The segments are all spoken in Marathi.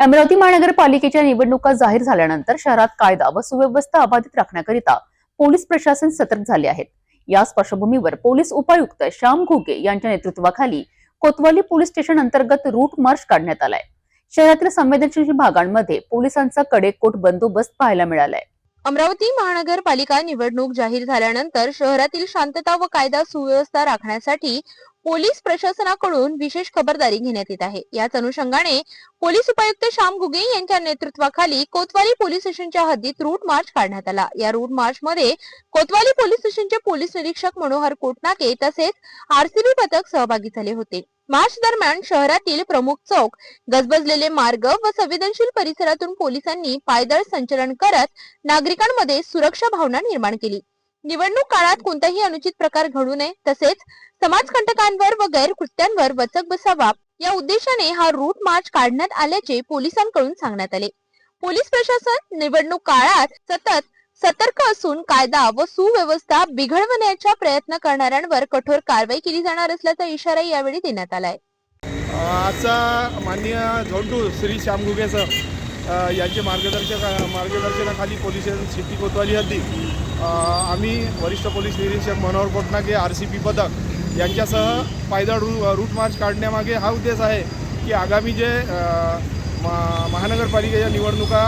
अमरावती महानगरपालिकेच्या निवडणुका जाहीर झाल्यानंतर शहरात कायदा व सुव्यवस्था अबाधित राखण्याकरिता पोलीस प्रशासन सतर्क झाले आहेत. याच पार्श्वभूमीवर पोलीस उपायुक्त श्याम घुगे यांच्या नेतृत्वाखाली कोतवाली पोलीस स्टेशन अंतर्गत रूट मार्च काढण्यात आलाय. शहरातील संवेदनशील भागांमध्ये पोलिसांचा कडेकोट बंदोबस्त पाहायला मिळालाय. अमरावती महानगरपालिका निवडणूक जाहीर झाल्यानंतर शहरातील शांतता व कायदा सुव्यवस्था राखण्यासाठी पोलीस प्रशासनाकडून विशेष खबरदारी घेण्यात येत आहे. याच अनुषंगाने पोलीस उपायुक्त श्याम घुगे यांच्या नेतृत्वाखाली कोतवाली पोलीस स्टेशनच्या हद्दीत रूट मार्च काढण्यात आला. या रूट मार्च मध्ये कोतवाली पोलीस स्टेशनचे पोलीस निरीक्षक मनोहर कोटनाके तसेच आरसीबी पथक सहभागी झाले होते. मार्च दरम्यान शहरातील प्रमुख चौक गजबजलेले मार्ग व संवेदनशील परिसरातून पोलिसांनी पायदळ संचलन करत नागरिकांमध्ये सुरक्षा भावना निर्माण केली. निवडणूक काळात कोणताही अनुचित प्रकार घडू नये तसेच समाजकंटकांवर व गैरकृत्यांवर वचक बसावा या उद्देशाने हा रूट मार्च काढण्यात आल्याचे पोलिसांकडून सांगण्यात आले. पोलीस प्रशासन निवडणूक काळात सतत सतर्क असून कायदा व सुव्यवस्था बिघडवण्याचा प्रयत्न करणाऱ्यांवर कठोर कारवाई केली जाणार असल्याचा इशारा यावेळी देण्यात आलाय. आजचा माननीय झोंटू श्री श्याम सर यांचे मार्गदर्शक मार्गदर्शनाखाली पोलीस सिटी कोतवाली हद्दी. आम्ही वरिष्ठ पोलीस निरीक्षक Manohar Kotnake R C P पथक यांच्यासह पायदळ रू रूट मार्च काढण्यामागे हा उद्देश आहे की आगामी जे महानगरपालिकेच्या निवडणुका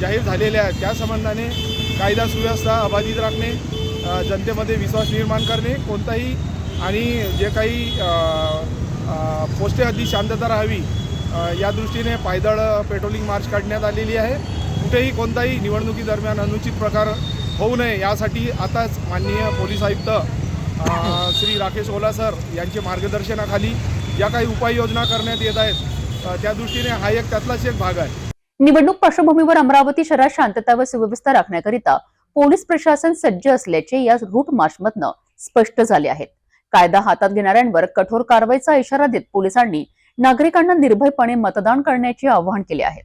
जाहीर झालेल्या आहेत त्या संबंधाने कायदा सुव्यवस्था अबाधित राखणे जनतेमध्ये विश्वास निर्माण करणे कोणताही आणि जे काही पोस्टे हद्दी शांतता राहावी या दृष्टीने पायदळ पेट्रोलिंग मार्च काढण्यात आलेली आहे. कुठेही कोणताही निवडणुकीदरम्यान अनुचित प्रकार होऊ नये यासाठी आताच माननीय पोलीस आयुक्त श्री राकेश ओला सर यांचे मार्गदर्शनाखाली ज्या काही उपाययोजना करण्यात येत आहेत त्या दृष्टीने हा एक त्यातलाच एक भाग आहे. निवडणूक पार्श्वभूमीवर अमरावती शहरात शांतता व सुव्यवस्था राखण्याकरिता पोलीस प्रशासन सज्ज असल्याचे या रूट मार्चमधनं स्पष्ट झाले आहेत. कायदा हातात घेणाऱ्यांवर कठोर कारवाईचा इशारा देत पोलिसांनी नागरिकांना निर्भयपणे मतदान करण्याचे आवाहन केले आहेत.